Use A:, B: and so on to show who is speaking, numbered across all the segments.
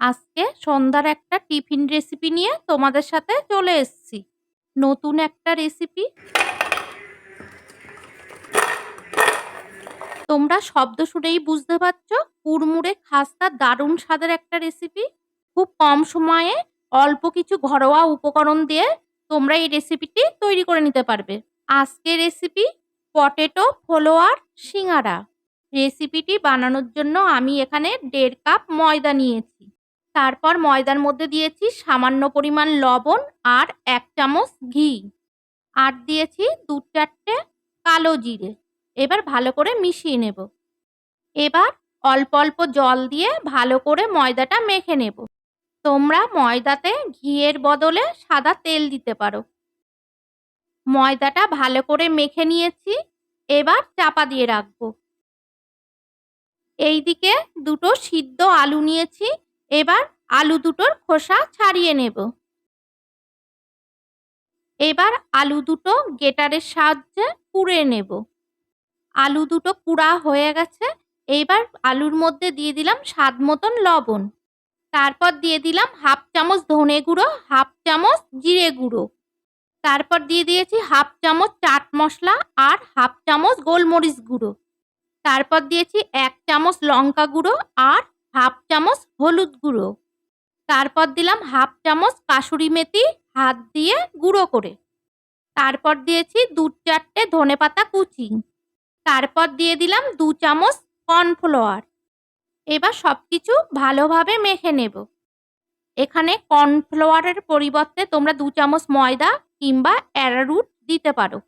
A: আজকে সন্ধ্যার একটা টিফিন রেসিপি নিয়ে তোমাদের সাথে চলে এসেছি। নতুন একটা রেসিপি তোমরা শব্দ শুনেই বুঝতে পারছ, কুড়মুড়ে খাস্তা দারুণ স্বাদের একটা রেসিপি খুব কম সময়ে অল্প কিছু ঘরোয়া উপকরণ দিয়ে তোমরা এই রেসিপিটি তৈরি করে নিতে পারবে। আজকের রেসিপি পটেটো ফলোয়ার সিঙ্গারা। রেসিপিটি বানানোর জন্য আমি এখানে দেড় কাপ ময়দা নিয়েছি। তারপর ময়দার মধ্যে দিয়েছি সামান্য পরিমাণ লবণ আর এক চামচ ঘি। আর দিয়েছি দু চারটে কালো জিরে। এবার ভালো করে মিশিয়ে নেব। এবার অল্প অল্প জল দিয়ে ভালো করে ময়দাটা মেখে নেব। তোমরা ময়দাতে ঘিয়ের বদলে সাদা তেল দিতে পারো। ময়দাটা ভালো করে মেখে নিয়েছি, এবার চাপা দিয়ে রাখব। এইদিকে দুটো সিদ্ধ আলু নিয়েছি এবার আলু দুটোর খোসা ছাড়িয়ে নেব। এবার আলু দুটো গেটারের সাহায্যে কুড়ে নেব। আলু দুটো কুড়া হয়ে গেছে। এইবার আলুর মধ্যে দিয়ে দিলাম স্বাদ মতন লবণ। তারপর দিয়ে দিলাম হাফ চামচ ধনে গুঁড়ো, হাফ চামচ জিরে গুঁড়ো। তারপর দিয়ে দিয়েছি হাফ চামচ চাট মশলা আর হাফ চামচ গোলমরিচ গুঁড়ো। তারপর দিয়েছি এক চামচ লঙ্কা গুঁড়ো আর হাফ চামচ হলুদ গুঁড়ো। তারপর দিলাম হাফ চামচ কাসুরি মেথি হাত দিয়ে গুঁড়ো করে। তারপর দিয়েছি দু চারটে ধনে পাতা কুচি। তারপর দিয়ে দিলাম দু চামচ কর্নফ্লাওয়ার। এবার সব কিছু ভালোভাবে মেখে নেব। এখানে কর্নফ্লাওয়ারের পরিবর্তে তোমরা দু চামচ ময়দা কিংবা অ্যারারুট দিতে পারো।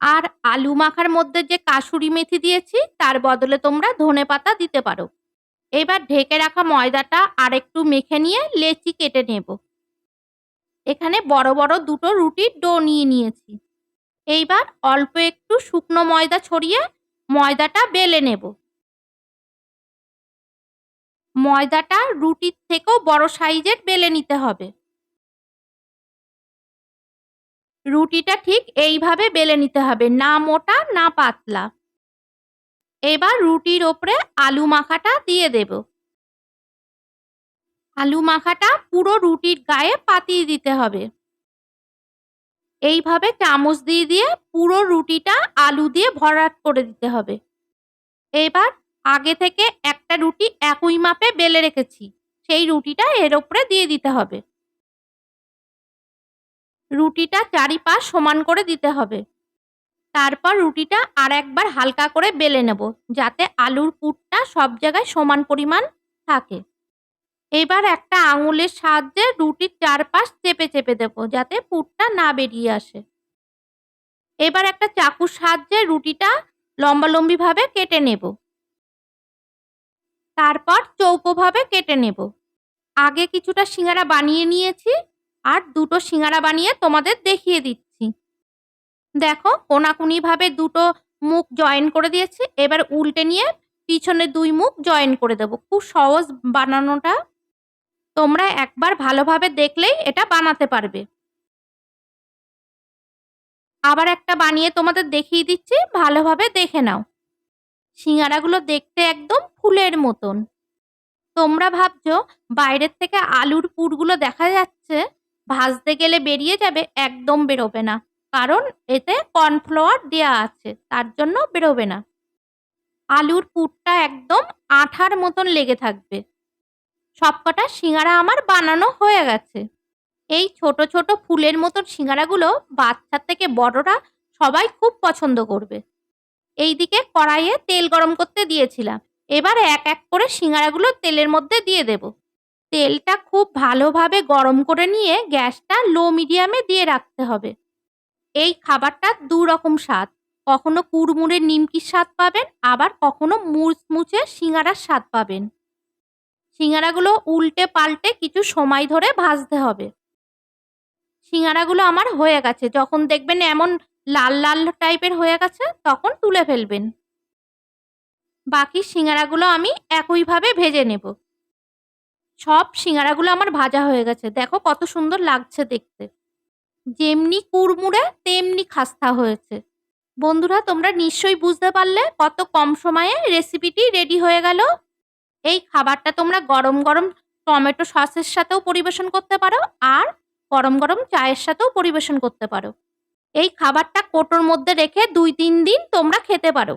A: আর আলু মাখার মধ্যে যে কাসুরি মেথি দিয়েছি, তার বদলে তোমরা ধনে পাতা দিতে পারো। এবার ঢেকে রাখা ময়দাটা আর একটু মেখে নিয়ে লেচি কেটে নেব। এখানে বড় বড় দুটো রুটির ডো নিয়ে নিয়েছি। এইবার অল্প একটু শুকনো ময়দা ছড়িয়ে ময়দাটা বেলে নেব। ময়দাটা রুটির থেকেও বড় সাইজের বেলে নিতে হবে। রুটিটা ঠিক এইভাবে বেলে নিতে হবে, না মোটা, না পাতলা। এবার রুটির ওপরে আলু মাখাটা দিয়ে দেব। আলু মাখাটা পুরো রুটির গায়ে পাতিয়ে দিতে হবে। এইভাবে চামচ দিয়ে দিয়ে পুরো রুটিটা আলু দিয়ে ভরাট করে দিতে হবে। এবার আগে থেকে একটা রুটি একই মাপে বেলে রেখেছি, সেই রুটিটা এর ওপরে দিয়ে দিতে হবে। রুটিটা চারিপাশ সমান করে দিতে হবে। তারপর রুটিটা আর একবার হালকা করে বেলে নেব, যাতে আলুর পুরটা সব জায়গায় সমান পরিমাণ থাকে। এবার একটা আঙুলের সাহায্যে রুটির চারপাশ চেপে চেপে দেবো, যাতে পুরটা না বেরিয়ে আসে। এবার একটা চাকুর সাহায্যে রুটিটা লম্বালম্বিভাবে কেটে নেব। তারপর চৌকোভাবে কেটে নেব। আগে কিছুটা সিঙ্গারা বানিয়ে নিয়েছি, আর দুটো সিঙ্গারা বানিয়ে তোমাদের দেখিয়ে দিচ্ছি। দেখো কোনাকুনিভাবে দুটো মুখ জয়েন করে দিয়েছি, এবার উল্টে নিয়ে পিছনে দুই মুখ জয়েন করে দেব। খুব সহজ বানানোটা। তোমরা একবার ভালোভাবে দেখলেই এটা বানাতে পারবে। আবার একটা বানিয়ে তোমাদের দেখিয়ে দিচ্ছি, ভালোভাবে দেখে নাও। সিঙ্গারাগুলো দেখতে একদম ফুলের মতন। তোমরা ভাবছ বাইরের থেকে আলুর পুরগুলো দেখা যাচ্ছে, ভাজতে গেলে বেরিয়ে যাবে, একদম বেরোবে না। কারণ এতে কর্নফ্লাওয়ার দেওয়া আছে, তার জন্য বেরোবে না। আলুর পুরটা একদম আঠার মতন লেগে থাকবে। সবকটা সিঙ্গারা আমার বানানো হয়ে গেছে। এই ছোট ছোট ফুলের মতন সিঙ্গারাগুলো বাচ্চার থেকে বড়রা সবাই খুব পছন্দ করবে। এইদিকে কড়াইয়ে তেল গরম করতে দিয়েছিলাম। এবার এক এক করে সিঙ্গারাগুলো তেলের মধ্যে দিয়ে দেব। তেলটা খুব ভালোভাবে গরম করে নিয়ে গ্যাসটা লো মিডিয়ামে দিয়ে রাখতে হবে। এই খাবারটা দু রকম স্বাদ। কখনো কুড়মুড়ে নিমকির স্বাদ পাবেন, আবার কখনো মুচমুচে সিঙ্গারার স্বাদ পাবেন। সিঙ্গারাগুলো উল্টে পাল্টে কিছু সময় ধরে ভাজতে হবে। সিঙ্গারাগুলো আমার হয়ে গেছে। যখন দেখবেন এমন লাল লাল টাইপের হয়ে গেছে, তখন তুলে ফেলবেন। বাকি সিঙ্গারাগুলো আমি একইভাবে ভেজে নেব। সব সিঙ্গারাগুলো আমার ভাজা হয়ে গেছে। দেখো কত সুন্দর লাগছে দেখতে। যেমনি কুড়মুড়ে, তেমনি খাস্তা হয়েছে। বন্ধুরা, তোমরা নিশ্চয়ই বুঝতে পারলে কত কম সময়ে রেসিপিটি রেডি হয়ে গেল। এই খাবারটা তোমরা গরম গরম টমেটো সসের সাথেও পরিবেশন করতে পারো আর গরম গরম চায়ের সাথেও পরিবেশন করতে পারো। এই খাবারটা কোটোর মধ্যে রেখে দুই তিন দিন তোমরা খেতে পারো।